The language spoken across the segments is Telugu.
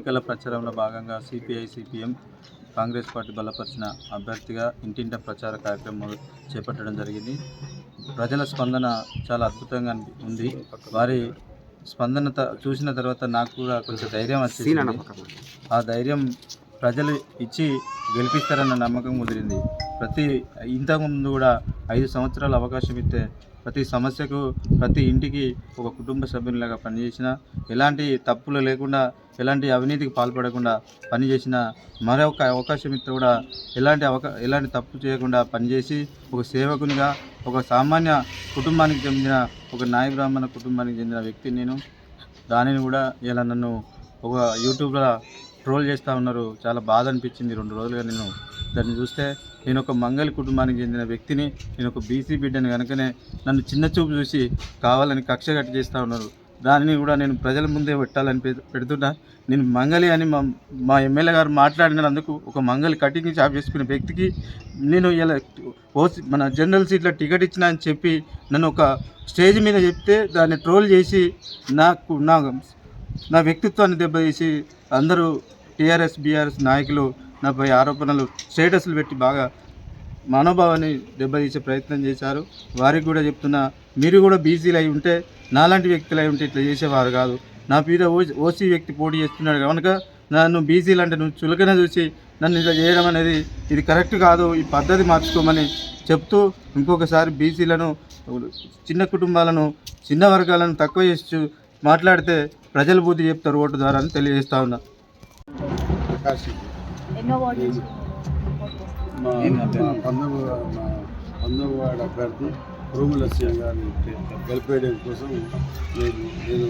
ఎన్నికల ప్రచారంలో భాగంగా సిపిఐ సిపిఎం కాంగ్రెస్ పార్టీ బలపరిచిన అభ్యర్థిగా ఇంటింట ప్రచార కార్యక్రమం చేపట్టడం జరిగింది. ప్రజల స్పందన చాలా అద్భుతంగా ఉంది. వారి స్పందన చూసిన తర్వాత నాకు కూడా కొంచెం ధైర్యం వచ్చింది ఆ ధైర్యం ప్రజలు ఇచ్చి గెలిపిస్తారన్న నమ్మకం కుదిరింది. ప్రతి ఇంతకుముందు కూడా ఐదు సంవత్సరాల అవకాశం ఇస్తే ప్రతి సమస్యకు ప్రతి ఇంటికి ఒక కుటుంబ సభ్యునిలాగా పనిచేసిన ఎలాంటి తప్పులు లేకుండా ఎలాంటి అవినీతికి పాల్పడకుండా పనిచేసిన మరొక అవకాశం ఇస్తే కూడా ఎలాంటి అవకా ఎలాంటి తప్పు చేయకుండా పనిచేసి ఒక సేవకునిగా ఒక సామాన్య కుటుంబానికి చెందిన ఒక నాయ బ్రాహ్మణ కుటుంబానికి చెందిన వ్యక్తి నేను దానిని కూడా ఇలా నన్ను ఒక యూట్యూబ్లో ట్రోల్ చేస్తూ ఉన్నారు. చాలా బాధ అనిపించింది రెండు రోజులుగా నేను. దాన్ని చూస్తే నేను ఒక మంగళి కుటుంబానికి చెందిన వ్యక్తిని నేను ఒక బీసీ బిడ్డని కనుకనే నన్ను చిన్న చూపు చూసి కావాలని కక్ష కట్టి చేస్తూ ఉన్నారు. దానిని కూడా నేను ప్రజల ముందే పెట్టాలని పెడుతున్నా. నేను మంగలి అని మా మా ఎమ్మెల్యే గారు మాట్లాడినందుకు ఒక మంగలి కటింగ్ షాప్ చేసుకునే వ్యక్తికి నేను ఇలా ఓసి మన జనరల్ సీట్లో టికెట్ ఇచ్చిన అని చెప్పి నన్ను ఒక స్టేజ్ మీద చెప్తే దాన్ని ట్రోల్ చేసి నాకు నా నా వ్యక్తిత్వాన్ని దెబ్బతీసి అందరూ టీఆర్ఎస్ బీఆర్ఎస్ నాయకులు నాపై ఆరోపణలు స్టేటస్లు పెట్టి బాగా మనోభావాన్ని దెబ్బతీసే ప్రయత్నం చేశారు. వారికి కూడా చెప్తున్నా మీరు కూడా బీసీలు అయి ఉంటే నాలాంటి వ్యక్తులు అయి ఉంటే ఇట్లా చేసేవారు కాదు. నా మీద ఓసీ వ్యక్తి పోటీ చేస్తున్నాడు కనుక నన్ను బీసీలు అంటే నువ్వు చులకన చూసి నన్ను ఇలా చేయడం అనేది ఇది కరెక్ట్ కాదు ఈ పద్ధతి మార్చుకోమని చెప్తూ ఇంకొకసారి బీసీలను చిన్న కుటుంబాలను చిన్న వర్గాలను తక్కువ చేసి మాట్లాడితే ప్రజలు బుద్ధి చెప్తారు ఓటు ద్వారా అని తెలియజేస్తా ఉన్నా. పంతొమ్మిది అభ్యర్థి రూముల సీఎం గారిని గెలిపేయడం కోసం నేను నేను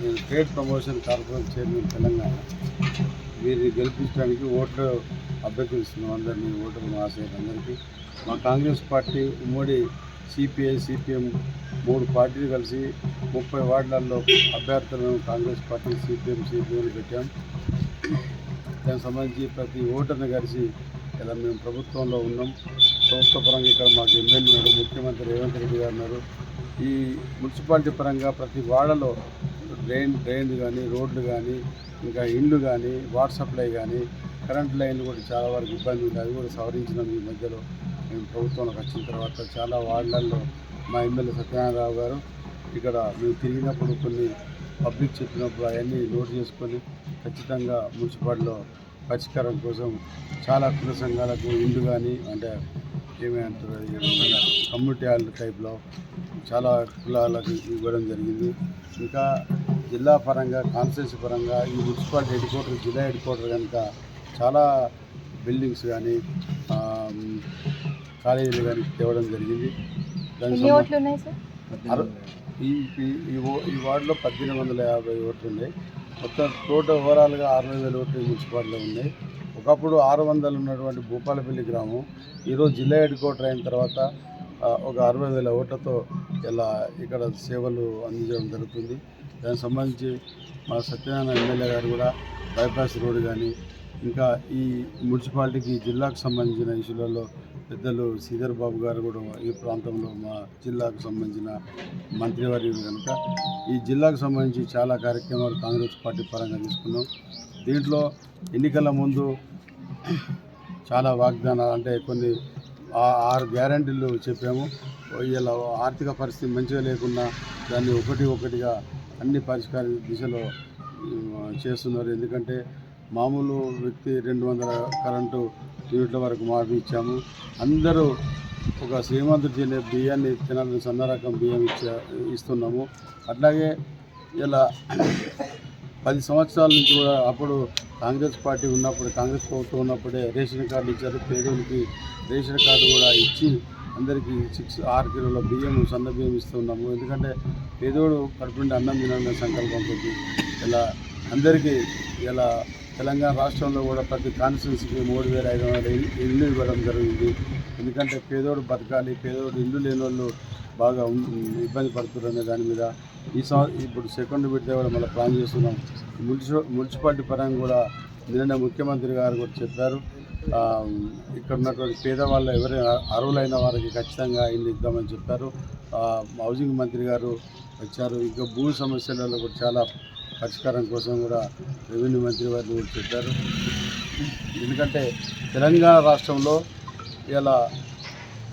నేను trade promotion corporation chairman Telangana. వీరిని గెలిపించడానికి ఓట్లు అభ్యర్థిస్తున్నాం అందరినీ ఓటర్లు మహాశయులందరికీ మా కాంగ్రెస్ పార్టీ ఉమ్మడి సిపిఐ సిపిఎం మూడు పార్టీలు కలిసి ముప్పై వార్డులలో అభ్యర్థులను కాంగ్రెస్ పార్టీ సిపిఎం సిపిఎం పెట్టాం. దానికి సంబంధించి ప్రతి ఓటర్ని కలిసి ఇలా మేము ప్రభుత్వంలో ఉన్నాం. ప్రభుత్వ పరంగా ఇక్కడ మాకు ఎమ్మెల్యే ఉన్నారు ముఖ్యమంత్రి రేవంత్ రెడ్డి గారు ఉన్నారు. ఈ మున్సిపాలిటీ పరంగా ప్రతి వాడలో డ్రైన్ డ్రైన్లు కానీ రోడ్లు కానీ ఇంకా ఇండ్లు కానీ వాటర్ సప్లై కానీ కరెంట్ లైన్లు కూడా చాలా వరకు ఇబ్బంది ఉంది. అది కూడా సవరించినాం ఈ మధ్యలో. మేము ప్రభుత్వంలోకి వచ్చిన తర్వాత చాలా వార్డులలో మా ఎమ్మెల్యే సత్యనారాయణరావు గారు ఇక్కడ మేము తిరిగినప్పుడు కొన్ని పబ్లిక్ చెప్పినప్పుడు అవన్నీ నోట్ చేసుకొని ఖచ్చితంగా మున్సిపాలిటీలో పరిష్కారం కోసం చాలా కుల సంఘాలకు ఇండ్లు కానీ అంటే ఏమంటారు? కమ్యూనిటీ హాల్ టైప్లో చాలా కులాలకు ఇవ్వడం జరిగింది. ఇంకా జిల్లా పరంగా కాన్స్టిట్యూన్సీ పరంగా ఈ మున్సిపాలిటీ హెడ్ క్వార్టర్ జిల్లా హెడ్ క్వార్టర్ కనుక చాలా బిల్డింగ్స్ కానీ కాలేజీలు కానీ తేవడం జరిగింది. ఈ వార్డులో పద్దెనిమిది వందల యాభై ఓట్లు ఉన్నాయి. మొత్తం టోటల్ ఓవరాల్గా అరవై వేల ఓట్లు మున్సిపాలిటీలో ఉన్నాయి. ఒకప్పుడు ఆరు వందలు ఉన్నటువంటి భూపాలపల్లి గ్రామం ఈరోజు జిల్లా హెడ్ క్వార్టర్ అయిన తర్వాత ఒక అరవై వేల ఓట్లతో ఇలా ఇక్కడ సేవలు అందించడం జరుగుతుంది. దానికి సంబంధించి మా సత్యనారాయణ ఎమ్మెల్యే గారు కూడా బైపాస్ రోడ్ కానీ ఇంకా ఈ మున్సిపాలిటీకి జిల్లాకు సంబంధించిన ఇష్యూలలో పెద్దలు శ్రీధర్ బాబు గారు కూడా ఈ ప్రాంతంలో మా జిల్లాకు సంబంధించిన మంత్రివర్యులు కనుక. ఈ జిల్లాకు సంబంధించి చాలా కార్యక్రమాలు కాంగ్రెస్ పార్టీ పరంగా తీసుకున్నాం. దీంట్లో ఎన్నికల ముందు చాలా వాగ్దానాలు అంటే కొన్ని ఆ- ఆరు గ్యారంటీలు చెప్పాము. ఇలా ఆర్థిక పరిస్థితి మంచిగా లేకుండా దాన్ని ఒకటి ఒకటిగా అన్ని పరిష్కార దిశలో చేస్తున్నారు. ఎందుకంటే మామూలు వ్యక్తి రెండు వందల కరెంటు యూనిట్ల వరకు మార్పు ఇచ్చాము. అందరూ ఒక శ్రీమంతుడు తినే బియ్యాన్ని తినాలని సన్న రకం బియ్యం ఇచ్చా ఇస్తున్నాము. అట్లాగే ఇలా పది సంవత్సరాల నుంచి కూడా అప్పుడు కాంగ్రెస్ పార్టీ ఉన్నప్పుడు కాంగ్రెస్ ప్రభుత్వం ఉన్నప్పుడే రేషన్ కార్డు ఇచ్చారు. పేదోళ్ళకి రేషన్ కార్డు కూడా ఇచ్చి అందరికీ సిక్స్ ఆరు కిలోల బియ్యం సన్న బియ్యం ఇస్తున్నాము. ఎందుకంటే పేదోడు కడుపుండి అన్నం తినాలనే సంకల్పం ఉంటుంది ఇలా అందరికీ ఇలా తెలంగాణ రాష్ట్రంలో కూడా ప్రతి కాన్స్టిట్యూన్సీకి మూడు వేల ఐదు వందల ఇల్లు ఇవ్వడం జరిగింది. ఎందుకంటే పేదోడు బతకాలి పేదోడు ఇల్లు లేని వాళ్ళు బాగా ఇబ్బంది పడుతున్నారు దాని మీద. ఈ సంవత్సరం ఇప్పుడు సెకండ్ విడత కూడా మళ్ళీ ప్లాన్ చేస్తున్నాం. మున్సిపల్ మున్సిపాలిటీ పరంగా కూడా నిన్న ముఖ్యమంత్రి గారు కూడా చెప్పారు. ఇక్కడ ఉన్నటువంటి పేదవాళ్ళు ఎవరైనా అర్హులైన వారికి ఖచ్చితంగా ఇల్లు ఇద్దామని చెప్పారు. హౌసింగ్ మంత్రి గారు వచ్చారు. ఇంకా భూ సమస్యలలో కూడా చాలా పరిష్కారం కోసం కూడా రెవెన్యూ మంత్రి వారిని కూడా చెప్పారు. ఎందుకంటే తెలంగాణ రాష్ట్రంలో ఇలా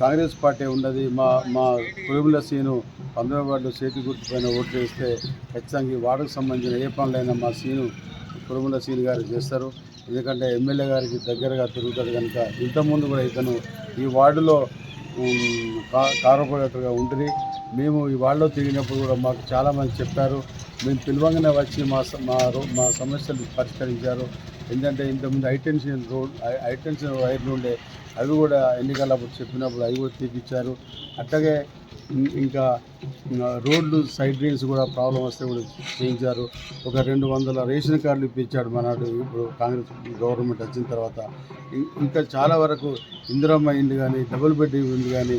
కాంగ్రెస్ పార్టీ ఉన్నది. మా మా కురుముల సీను పంతొమ్మిది వార్డు చేతి గుర్తు పైన ఓట్లు వేస్తే ఖచ్చితంగా ఈ వార్డుకు సంబంధించిన ఏ పనులైనా మా సీను కురుముల సీను గారు చేస్తారు. ఎందుకంటే ఎమ్మెల్యే గారికి దగ్గరగా తిరుగుతాడు కనుక ఇంతకుముందు కూడా ఇతను ఈ వార్డులో ఉమ్, కా ఉంటుంది. మేము ఇవాళ్ళలో తిరిగినప్పుడు కూడా మాకు చాలామంది చెప్పారు. మేము పిలవంగానే వచ్చి మా స- మా సమస్యలు పరిష్కరించారు. ఎందుకంటే ఇంతకుముందు హైటెన్షన్ రోడ్ హైటెన్షన్ వైర్లు ఉండే అవి కూడా ఎన్నికలప్పుడు చెప్పినప్పుడు అవి కూడా తీపిచ్చారు. అట్లాగే ఇంకా రోడ్లు సైడ్ డ్రైన్స్ కూడా ప్రాబ్లం వస్తే కూడా చేయించారు. ఒక రెండు వందల రేషన్ కార్డులు ఇప్పించాడు మనాడు ఇప్పుడు కాంగ్రెస్ గవర్నమెంట్ వచ్చిన తర్వాత. ఇంకా చాలా వరకు ఇందిరమ్మ ఇండ్లు కానీ డబుల్ బెడ్ ఇండ్లు కానీ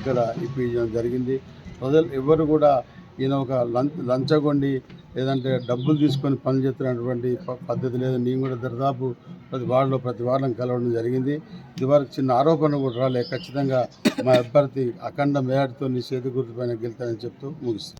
ఇక్కడ ఇప్పించడం జరిగింది. ప్రజలు ఎవరు కూడా ఈయన ఒక లంచ్ లంచగొండి లేదంటే డబ్బులు తీసుకొని పని చేస్తున్నటువంటి ప- పద్ధతి లేదు. నేను కూడా దరిదాపు ప్రతి వార్డులో ప్రతి వారం కలవడం జరిగింది. ఇదివరకు చిన్న ఆరోపణ కూడా రాలే. ఖచ్చితంగా మా అభ్యర్థి అఖండ మేడతో నీ చేతి గుర్తుపైన గెలుతానని చెప్తూ ముగిస్తాను